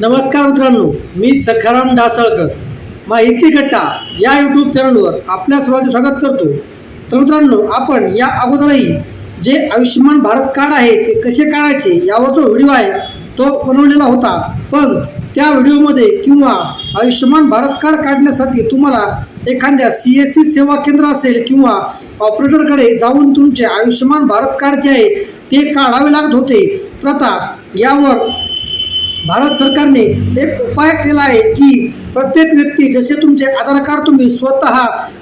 नमस्कार मित्रांनो मी सखाराम डासळकर. माहिती कट्टा या यूट्यूब चॅनलवर आपल्या सर्वांचे स्वागत करतो. तर मित्रांनो आपण या अगोदरही जे आयुष्यमान भारत कार्ड आहे ते कसे काढायचे यावर जो व्हिडिओ आहे तो बनवलेला होता. पण त्या व्हिडिओमध्ये किंवा आयुष्यमान भारत कार्ड काढण्यासाठी तुम्हाला एखाद्या सी एस सी सेवा केंद्र असेल किंवा ऑपरेटरकडे जाऊन तुमचे आयुष्यमान भारत कार्ड जे आहे ते काढावे लागत होते. तर आता यावर भारत सरकारने एक उपाय केला आहे की प्रत्येक व्यक्ती जसे तुमचे आधार कार्ड तुम्ही स्वतः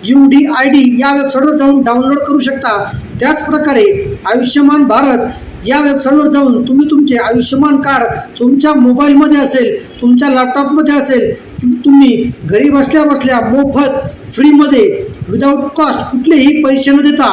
यू डी आय डी या वेबसाईटवर जाऊन डाउनलोड करू शकता. त्याचप्रकारे आयुष्यमान भारत या वेबसाईटवर जाऊन तुम्ही तुमचे आयुष्यमान कार्ड तुमच्या मोबाईलमध्ये असेल तुमच्या लॅपटॉपमध्ये असेल तुम्ही घरी बसल्या बसल्या मोफत फ्रीमध्ये विदाऊट कॉस्ट कुठलेही पैसे न देता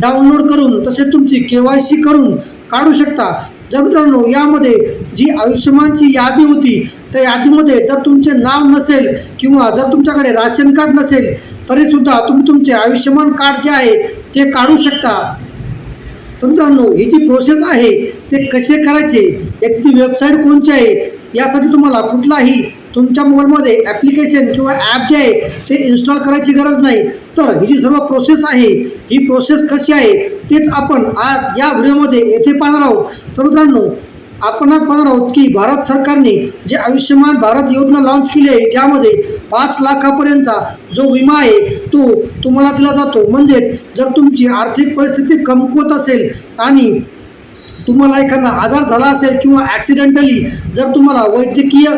डाउनलोड करून तसे तुमची के वाय सी करून काढू शकता. जर मित्रांनो यामध्ये जी आयुष्यमानची यादी होती त्या यादीमध्ये जर तुमचे नाव नसेल किंवा जर तुमच्याकडे राशन कार्ड नसेल तरीसुद्धा तुम्ही तुमचे आयुष्यमान कार्ड जे आहे ते काढू शकता. तर मित्रांनो ही जी प्रोसेस आहे ते कसे करायचे याची ती वेबसाईट कोणची आहे यासाठी तुम्हाला कुठलाही तुमच्या मोबाईलमध्ये ॲप्लिकेशन किंवा ॲप जे आहे ते इन्स्टॉल करायची गरज नाही. तर ही जी सर्व प्रोसेस आहे ही प्रोसेस कशी आहे तेच आपण आज या व्हिडिओमध्ये येथे पाहणार आहोत. तर मित्रांनो आपण आज पाहणार आहोत की भारत सरकारने जे आयुष्यमान भारत योजना लॉन्च केली आहे ज्यामध्ये पाच लाखापर्यंतचा जो विमा आहे तो तुम्हाला दिला जातो. म्हणजेच जर तुमची आर्थिक परिस्थिती कमकुवत असेल आणि तुम्हाला एखादा आजार झाला असेल किंवा ॲक्सिडेंटली जर तुम्हाला वैद्यकीय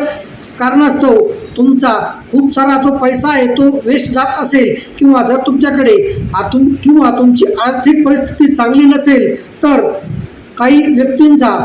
कारणास्तव तुमचा खूप सारा जो पैसा आहे तो वेस्ट जात असेल किंवा जर तुमच्याकडे आतून किंवा तुमची आर्थिक परिस्थिती चांगली नसेल तर काही व्यक्तींचा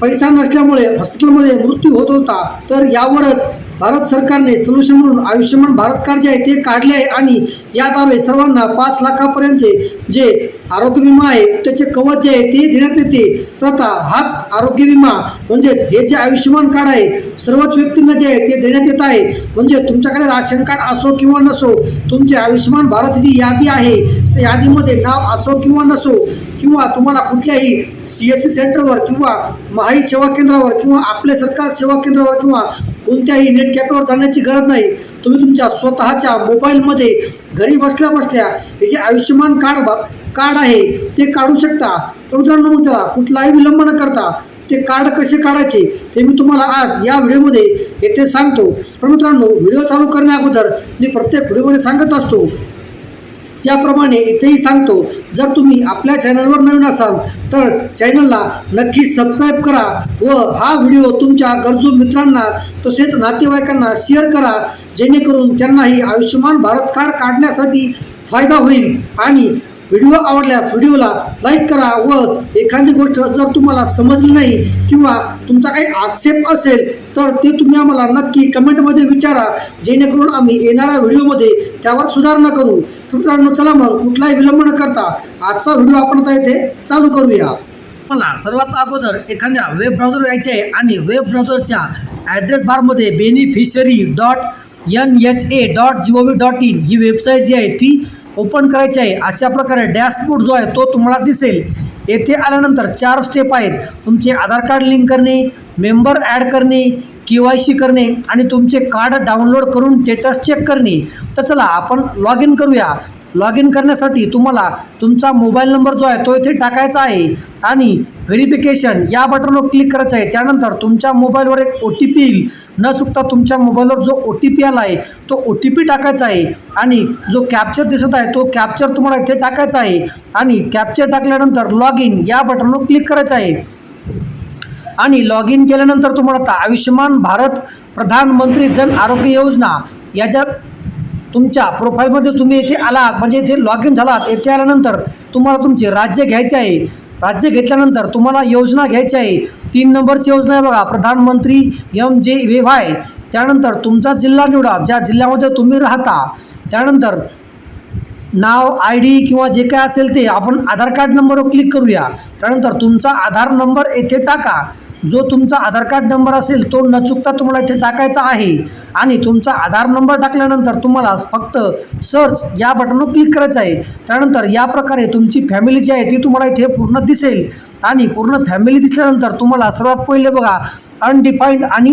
पैसा नसल्यामुळे हॉस्पिटलमध्ये मृत्यू होत होता तर यावरच भारत सरकारने सोल्युशन म्हणून आयुष्यमान भारत कार्ड जे आहे ते काढले आहे आणि याद्वारे सर्वांना पाच लाखापर्यंतचे जे आरोग्य विमा आहे त्याचे कवच जे आहे ते देण्यात येते. तर आता हाच आरोग्य विमा म्हणजेच हे जे आयुष्यमान कार्ड आहे सर्वच व्यक्तींना जे आहे ते देण्यात येत आहे. म्हणजे तुमच्याकडे राशन कार्ड असो किंवा नसो तुमचे आयुष्यमान भारत जी यादी आहे त्या यादीमध्ये नाव असो किंवा नसो किंवा तुम्हाला कुठल्याही सी एस सी सेंटरवर किंवा माही सेवा केंद्रावर किंवा आपले सरकार सेवा केंद्रावर किंवा कोणत्याही नेट कॅफेवर जाण्याची गरज नाही. तुम्ही तुमच्या स्वतःच्या मोबाईलमध्ये घरी बसल्या बसल्या हे जे आयुष्यमान कार्ड कार्ड आहे ते काढू शकता. तर मित्रांनो मग चला कुठलाही विलंब न करता ते कार्ड कसे काढायचे ते मी तुम्हाला आज या व्हिडिओमध्ये येथे सांगतो. पण मित्रांनो व्हिडिओ चालू करण्या अगोदर मी प्रत्येक व्हिडिओमध्ये सांगत असतो. त्याप्रमाणे इथेही सांगतो जर तुम्ही आपल्या चॅनलवर नवीन असाल तर चॅनलला नक्की सबस्क्राईब करा व हा व्हिडिओ तुमच्या गरजू मित्रांना तसेच नातेवाईकांना शेअर करा जेणेकरून त्यांनाही आयुष्यमान भारत कार्ड काढण्यासाठी फायदा होईल आणि व्हिडिओ आवडल्यास व्हिडिओला लाईक करा व एखादी गोष्ट जर तुम्हाला समजली नाही किंवा तुमचा काही आक्षेप असेल तर ते तुम्ही आम्हाला नक्की कमेंटमध्ये विचारा. जेणेकरून आम्ही येणाऱ्या व्हिडिओमध्ये त्यावर सुधारणा करू. मित्रांनो चला मग कुठलाही विलंब न करता आजचा व्हिडिओ आपण आता येथे चालू करूया. मला सर्वात अगोदर एखाद्या वेब ब्राउझर यायचे आहे आणि वेब ब्राउझरच्या ॲड्रेस बारमध्ये beneficiary dot N H A dot G O V dot in he website जी आहे ती ओपन करायची आहे अशा प्रकारे डॅशबोर्ड जो आहे तो तुम्हाला दिसेल. येथे आल्यानंतर चार स्टेप आहेत. तुमचे आधार कार्ड लिंक करणे मेंबर ॲड करणे के वाय सी करणे आणि तुमचे कार्ड डाउनलोड करून स्टेटस चेक करणे. तर चला आपण लॉग इन करूया. लॉग इन करण्यासाठी तुम्हाला तुमचा मोबाईल नंबर जो आहे तो इथे टाकायचा आहे. आणि व्हेरिफिकेशन या बटनवर क्लिक करायचं आहे. त्यानंतर तुमच्या मोबाईलवर एक ओ टी पी येईल. न चुकता तुमच्या मोबाईलवर जो ओ टी पी आला आहे तो ओ टी पी टाकायचा आहे. आणि जो कॅप्चर दिसत आहे तो कॅप्चर तुम्हाला इथे टाकायचा आहे. आणि कॅप्चर टाकल्यानंतर लॉग इन या बटनवर क्लिक करायचं आहे. आणि लॉग इन केल्यानंतर तुम्हाला आता आयुष्यमान भारत प्रधानमंत्री जन आरोग्य योजना याच्या तुमच्या प्रोफाईलमध्ये तुम्ही इथे आलात म्हणजे इथे लॉग इन झालात येथे आल्यानंतर तुम्हाला तुमचे राज्य घ्यायचे आहे. राज्य घेतल्यानंतर तुम्हाला योजना घ्यायची आहे. तीन नंबरची योजना आहे बघा प्रधानमंत्री एम जे व्ही वाय. त्यानंतर तुमचा जिल्हा निवडा ज्या जिल्ह्यामध्ये तुम्ही राहता त्यानंतर नाव आय डी किंवा जे काय असेल ते आपण आधार कार्ड नंबरवर क्लिक करूया. त्यानंतर तुमचा आधार नंबर येथे टाका. जो तुमचा आधार कार्ड नंबर असेल तो न चुकता तुम्हाला इथे टाकायचा आहे. आणि तुमचा आधार नंबर टाकल्यानंतर तुम्हाला फक्त सर्च या बटनवर क्लिक करायचं आहे. त्यानंतर या प्रकारे तुमची फॅमिली जी आहे ती तुम्हाला इथे पूर्ण दिसेल. आणि पूर्ण फॅमिली दिसल्यानंतर तुम्हाला सर्वात पहिले बघा अनडिफाईंड आणि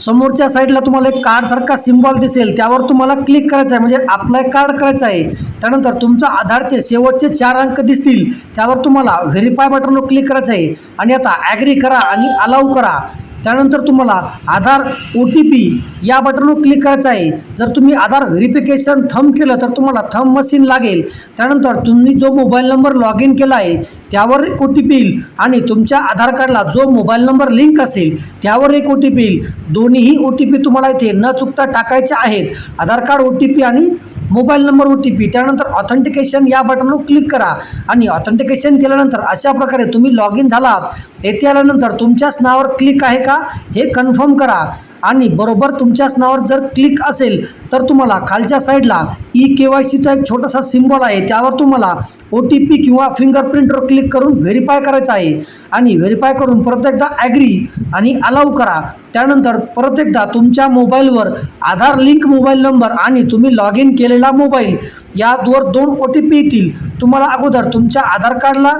समोरच्या साईडला तुम्हाला एक कार्डसारखा सिम्बॉल दिसेल. त्यावर तुम्हाला क्लिक करायचं आहे. म्हणजे अप्लाय कार्ड करायचं आहे. त्यानंतर तुमचा आधारचे शेवटचे चार अंक दिसतील. त्यावर तुम्हाला व्हेरीफाय बटनवर क्लिक करायचं आहे. आणि आता ॲग्री करा आणि अलाऊ करा. त्यानंतर तुम्हाला आधार ओ टी पी या बटनवर क्लिक करायचं आहे. जर तुम्ही आधार व्हेरिफिकेशन थंब केलं तर तुम्हाला थंब मशीन लागेल. त्यानंतर तुम्ही जो मोबाईल नंबर लॉग इन केला आहे त्यावर एक ओ टी पी येईल. आणि तुमच्या आधार कार्डला जो मोबाईल नंबर लिंक असेल त्यावर एक ओ टी पी येईल. दोन्हीही ओ टी पी तुम्हाला इथे न चुकता टाकायचे आहेत. Aadhaar card O T P आणि mobile number O T P त्यानंतर ऑथेंटिकेशन या बटनवर क्लिक करा. आणि ऑथेंटिकेशन केल्यानंतर अशा प्रकारे तुम्ही लॉग इन झालात. येथे आल्यानंतर तुमच्याच नावावर क्लिक आहे का? हे कन्फर्म करा. आणि बरोबर तुमच्याच नावावर जर क्लिक असेल तर तुम्हाला खालच्या साईडला ई के वाय सीचा एक छोटासा सिम्बॉल आहे. त्यावर तुम्हाला ओ टी पी किंवा फिंगरप्रिंटवर क्लिक करून व्हेरीफाय करायचं आहे. आणि व्हेरीफाय करून परत एकदा ॲग्री आणि अलाऊ करा. त्यानंतर परत एकदा तुमच्या मोबाईलवर आधार लिंक मोबाईल नंबर आणि तुम्ही लॉग इन केलेला मोबाईल यावर दोन ओ टी पी येतील. तुम्हाला अगोदर तुमच्या आधार कार्डला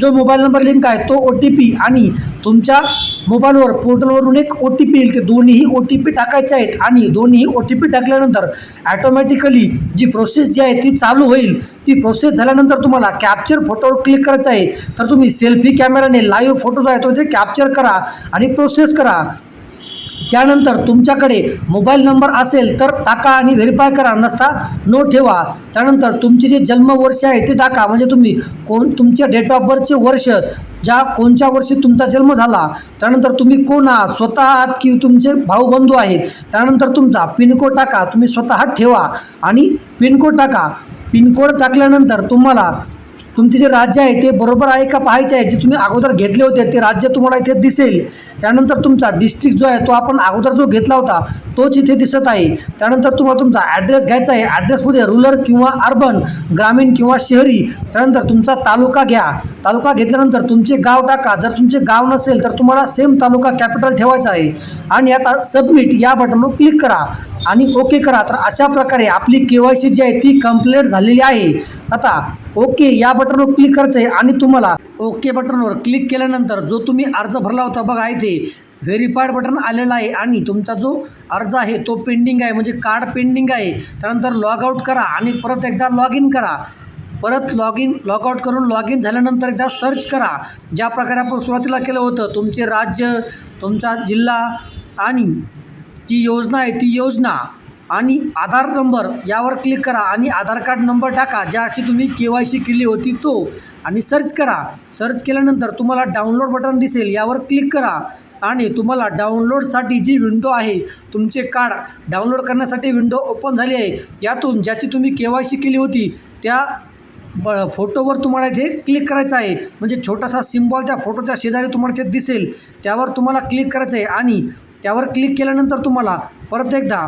जो मोबाईल नंबर लिंक आहे तो ओ टी पी आणि तुमच्या मोबाईलवर पोर्टलवरून एक ओ टी पी येईल. ते दोन्हीही ओ टी पी टाकायचे आहेत आणि दोन्हीही ओ टी पी टाकल्यानंतर ॲटोमॅटिकली जी प्रोसेस जी आहे ती चालू होईल. ती प्रोसेस झाल्यानंतर तुम्हाला कॅप्चर फोटोवर क्लिक करायचं आहे. तर तुम्ही सेल्फी कॅमेराने लाईव्ह फोटो जो आहे तो इथे कॅप्चर करा आणि प्रोसेस करा. त्यानंतर तुमच्याकडे मोबाईल नंबर असेल तर टाका आणि व्हेरीफाय करा नसता नो ठेवा. त्यानंतर तुमचे जे जन्मवर्ष आहे ते टाका. म्हणजे तुम्ही कोण तुमच्या डेट ऑफ बर्थचे वर्ष ज्या कोणत्या वर्षी तुमचा जन्म झाला त्यानंतर तुम्ही कोण आहात स्वतः आहात की तुमचे भाऊ बंधू आहेत त्यानंतर तुमचा पिनकोड टाका तुम्ही स्वतः ठेवा आणि पिनकोड टाका. पिनकोड टाकल्यानंतर तुम्हाला तुमचे जे राज्य आहे ते बरोबर आहे का पाहायचे आहे? जे तुम्ही अगोदर घेतले होते ते राज्य तुम्हाला इथे दिसेल. त्यानंतर तुमचा डिस्ट्रिक्ट जो आहे तो आपण अगोदर जो घेतला होता तोच इथे दिसत आहे. त्यानंतर तुम्हाला तुमचा ॲड्रेस घ्यायचा आहे. ॲड्रेसमध्ये रुरल किंवा अर्बन ग्रामीण किंवा शहरी त्यानंतर तुमचा तालुका घ्या. तालुका घेतल्यानंतर तुमचे गाव टाका. जर तुमचे गाव नसेल तर तुम्हाला सेम तालुका कॅपिटल ठेवायचा आहे. आणि आता सबमिट या बटनवर क्लिक करा. आणि ओके करा. तर अशा प्रकारे आपली के वाय सी जी आहे ती कंप्लीट झालेली आहे. आता ओके या बटनवर क्लिक करायचं आहे आणि तुम्हाला ओके बटनवर क्लिक केल्यानंतर जो तुम्ही अर्ज भरला होता बघा इथे व्हेरीफाईड बटन आलेला आहे आणि तुमचा जो अर्ज आहे तो पेंडिंग आहे. म्हणजे कार्ड पेंडिंग आहे. त्यानंतर लॉग आऊट करा आणि परत एकदा लॉग इन करा. परत लॉग इन लॉग आऊट करून लॉग इन झाल्यानंतर एकदा सर्च करा. ज्या प्रकारे आपण सुरुवातीला केलं होतं तुमचे राज्य तुमचा जिल्हा आणि जी योजना आहे ती योजना आणि आधार नंबर यावर क्लिक करा आणि आधार कार्ड नंबर टाका ज्याची तुम्ही के वाय सी केली होती तो. आणि सर्च करा. सर्च केल्यानंतर तुम्हाला डाउनलोड बटन दिसेल यावर क्लिक करा. आणि तुम्हाला डाउनलोडसाठी जी विंडो आहे तुमचे कार्ड डाउनलोड करण्यासाठी विंडो ओपन झाली आहे यातून ज्याची तुम्ही के वाय सी केली होती त्या ब फोटोवर तुम्हाला इथे क्लिक करायचं आहे. म्हणजे छोटासा सिम्बॉल त्या फोटोच्या शेजारी तुम्हाला ते दिसेल. त्यावर तुम्हाला क्लिक करायचं आहे आणि त्यावर क्लिक केल्यानंतर तुम्हाला परत एकदा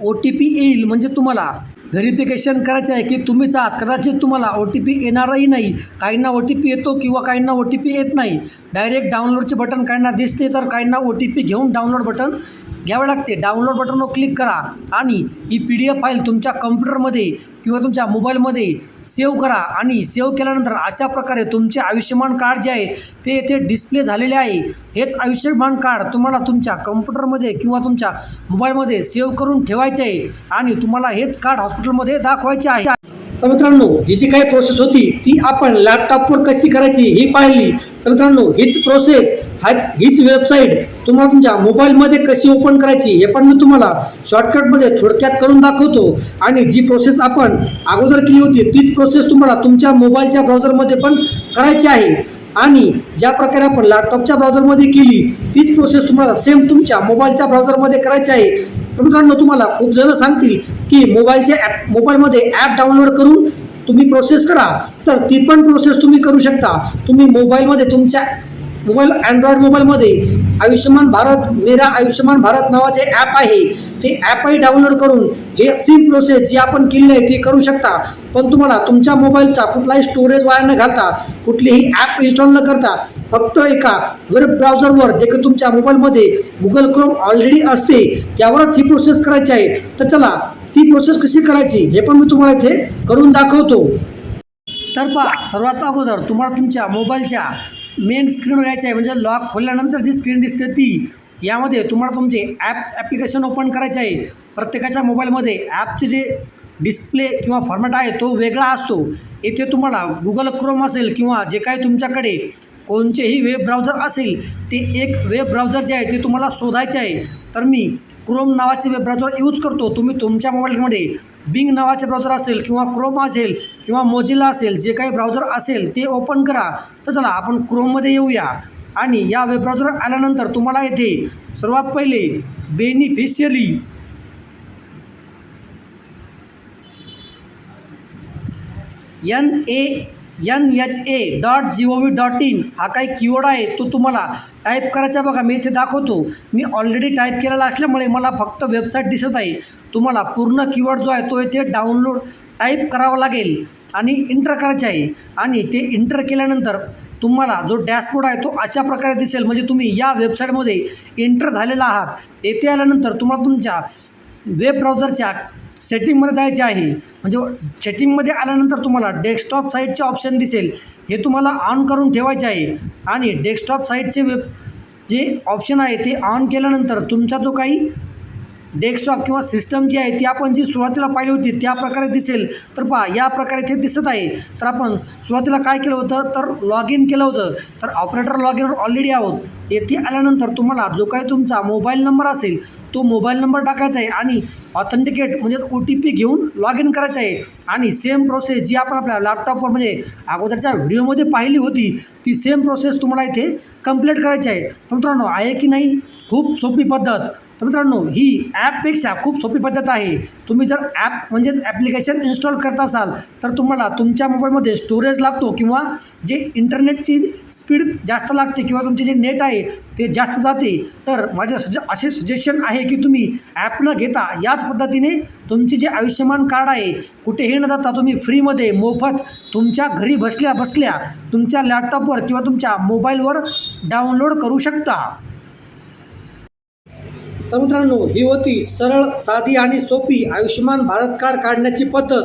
ओ टी पी येईल. म्हणजे तुम्हाला व्हेरिफिकेशन करायचं आहे की तुम्हीच आहात. कदाचित तुम्हाला ओ टी पी येणारही नाही. काहींना ओ टी पी येतो किंवा काहींना ओ टी पी येत नाही. डायरेक्ट डाउनलोडचे बटन काहींना दिसते तर काहींना ओ टी पी घेऊन डाउनलोड बटन घ्यावं लागते. डाउनलोड बटनवर क्लिक करा आणि ही पी डी एफ फाईल तुमच्या कम्प्युटरमध्ये किंवा तुमच्या मोबाईलमध्ये सेव्ह करा आणि सेव्ह केल्यानंतर अशा प्रकारे तुमचे आयुष्यमान कार्ड जे आहे ते येथे डिस्प्ले झालेले आहे. हेच आयुष्यमान कार्ड तुम्हाला तुमच्या कम्प्युटरमध्ये किंवा तुमच्या मोबाईलमध्ये सेव्ह करून ठेवायचे आहे आणि तुम्हाला हेच कार्ड हॉस्पिटलमध्ये दाखवायचे आहे. तर मित्रांनो ही जी काही प्रोसेस होती ती आपण लॅपटॉपवर कशी करायची ही पाहिली. तर मित्रांनो हीच प्रोसेस हाच हीच वेबसाईट तुम्हाला तुमच्या मोबाईलमध्ये कशी ओपन करायची हे पण मी तुम्हाला शॉर्टकटमध्ये थोडक्यात करून दाखवतो. आणि जी प्रोसेस आपण अगोदर केली होती तीच प्रोसेस तुम्हाला तुमच्या मोबाईलच्या ब्राउझरमध्ये पण करायची आहे. आणि ज्या प्रकारे आपण लॅपटॉपच्या ब्राउझरमध्ये केली तीच प्रोसेस तुम्हाला सेम तुमच्या मोबाईलच्या ब्राउझरमध्ये करायची आहे. तर मित्रांनो तुम्हाला खूप जण सांगतील की मोबाईलच्या ॲप मोबाईलमध्ये ॲप डाउनलोड करून तुम्ही प्रोसेस करा. तर ती पण प्रोसेस तुम्ही करू शकता. तुम्ही मोबाईलमध्ये तुमच्या मोबाईल अँड्रॉइड मोबाईलमध्ये आयुष्यमान भारत मेरा आयुष्यमान भारत नावाचे ॲप आहे. ते ॲपही डाउनलोड करून हे सेम प्रोसेस जी आपण केली आहे ती करू शकता. पण तुम्हाला तुमच्या मोबाईलचा कुठलाही स्टोरेज वाया न घालता कुठलीही ॲप इन्स्टॉल न करता फक्त एका वेब ब्राउझरवर जे की तुमच्या मोबाईलमध्ये गुगल क्रोम ऑलरेडी असते त्यावरच ही प्रोसेस करायची आहे. तर चला ती प्रोसेस कशी करायची हे पण मी तुम्हाला इथे करून दाखवतो. तर पहा सर्वात अगोदर तुम्हाला तुमच्या मोबाईलच्या मेन स्क्रीनवर यायचं आहे. म्हणजे लॉक खोलल्यानंतर जी स्क्रीन दिसते ती यामध्ये तुम्हाला तुमचे ॲप ॲप्लिकेशन ओपन करायचे आहे. प्रत्येकाच्या मोबाईलमध्ये ॲपचे जे डिस्प्ले किंवा फॉर्मॅट आहे तो वेगळा असतो. येथे तुम्हाला गुगल क्रोम असेल किंवा जे काही तुमच्याकडे कोणतेही वेब ब्राउझर असेल ते एक वेब ब्राउझर जे आहे ते तुम्हाला शोधायचे आहे. तर मी क्रोम नावाचे वेब ब्राउझर यूज करतो. तुम्ही तुमच्या मोबाईलमध्ये बिंग नावाचे ब्राउझर असेल किंवा क्रोम असेल किंवा मोजिला असेल जे काही ब्राउझर असेल ते ओपन करा. तर चला आपण क्रोममध्ये येऊया. आणि या वेब ब्राउझर आल्यानंतर तुम्हाला येथे सर्वात पहिले beneficiary N A N H A dot G O V dot in हा काही कीवर्ड आहे तो तुम्हाला टाईप करायचा बघा मी इथे दाखवतो. मी ऑलरेडी टाईप केलेला असल्यामुळे मला फक्त वेबसाईट दिसत आहे. तुम्हाला पूर्ण कीवर्ड जो आहे तो इथे डाउनलोड टाईप करावा लागेल आणि इंटर करायचे आहे. आणि ते इंटर केल्यानंतर तुम्हाला जो डॅशबोर्ड आहे तो अशा प्रकारे दिसेल. म्हणजे तुम्ही या वेबसाईटमध्ये एंटर झालेला आहात. येथे आल्यानंतर तुम्हाला तुमच्या वेब ब्राउझरच्या सेटिंगमध्ये जायचे आहे. म्हणजे सेटिंगमध्ये आल्यानंतर तुम्हाला डेस्कटॉप साईटचे ऑप्शन दिसेल. हे तुम्हाला ऑन करून ठेवायचे आहे. आणि डेस्कटॉप साईटचे वेब जे ऑप्शन आहे ते ऑन केल्यानंतर तुमचा जो काही डेस्कटॉप किंवा सिस्टम जी आहे ती आपण जी सुरुवातीला पाहिली होती त्या प्रकारे दिसेल. तर पहा या प्रकारे ते दिसत आहे. तर आपण सुरुवातीला काय केलं होतं? तर लॉग इन केलं होतं. तर ऑपरेटर लॉग इनवर ऑलरेडी आहोत. येथे आल्यानंतर तुम्हाला जो काही तुमचा मोबाईल नंबर असेल तो मोबाईल नंबर टाकायचा आहे आणि ऑथेंटिकेट म्हणजे ओ टी पी घेऊन लॉग इन करायचं आहे. आणि सेम प्रोसेस जी आपण आपल्या लॅपटॉपवर म्हणजे अगोदरच्या व्हिडिओमध्ये पाहिली होती ती सेम प्रोसेस तुम्हाला इथे कंप्लीट करायची आहे. तर मित्रांनो आहे की नाही? खूप सोपी पद्धत. तर मित्रांनो ही ॲपपेक्षा खूप सोपी पद्धत आहे. तुम्ही जर ॲप म्हणजेच ॲप्लिकेशन इन्स्टॉल करत असाल तर तुम्हाला तुमच्या मोबाईलमध्ये स्टोरेज लागतो किंवा जे इंटरनेटची स्पीड जास्त लागते किंवा तुमचे जे नेट आहे ते जास्त जाते. तर माझे सज असे सजेशन आहे की तुम्ही ॲप न घेता याच पद्धतीने तुमचे जे आयुष्यमान कार्ड आहे कुठेही न जाता तुम्ही फ्रीमध्ये मोफत तुमच्या घरी बसल्या बसल्या तुमच्या लॅपटॉपवर किंवा तुमच्या मोबाईलवर डाउनलोड करू शकता. तर मित्रांनो ही होती सरळ साधी आणि सोपी आयुष्यमान भारत कार्ड काढण्याची पद्धत.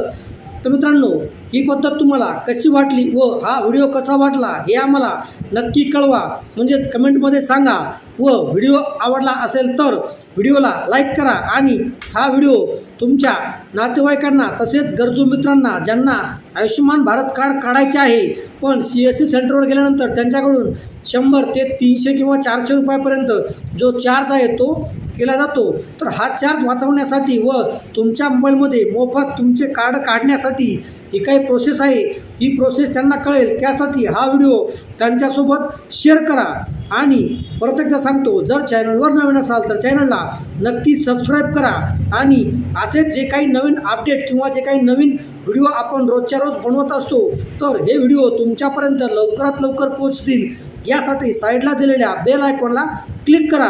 तर मित्रांनो ही पद्धत तुम्हाला कशी वाटली व हा व्हिडिओ कसा वाटला हे आम्हाला नक्की कळवा. म्हणजेच कमेंटमध्ये सांगा व व्हिडिओ आवडला असेल तर व्हिडिओला लाईक करा आणि हा व्हिडिओ तुमच्या नातेवाईकांना तसेच गरजू मित्रांना ज्यांना आयुष्यमान भारत कार्ड काढायचे आहे पण सी एस सी सेंटरवर गेल्यानंतर त्यांच्याकडून शंभर ते तीनशे किंवा चारशे रुपयापर्यंत जो चार्ज आहे तो केला जातो. तर हा चार्ज वाचवण्यासाठी व तुमच्या मोबाईलमध्ये मोफत तुमचे कार्ड काढण्यासाठी ही काही प्रोसेस आहे ही प्रोसेस त्यांना कळेल. त्यासाठी हा व्हिडिओ त्यांच्यासोबत शेअर करा. आणि परत एकदा सांगतो जर चॅनलवर नवीन असाल तर चॅनलला नक्की सबस्क्राईब करा. आणि असेच जे काही नवीन अपडेट किंवा जे काही नवीन व्हिडिओ आपण रोजच्या रोज बनवत असतो तर हे व्हिडिओ तुमच्यापर्यंत लवकरात लवकर पोहोचतील. यासाठी साईडला दिलेल्या बेल आयकॉनला क्लिक करा.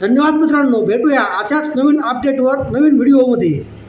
धन्यवाद मित्रांनो. भेटूया अशाच नवीन अपडेटवर नवीन व्हिडिओमध्ये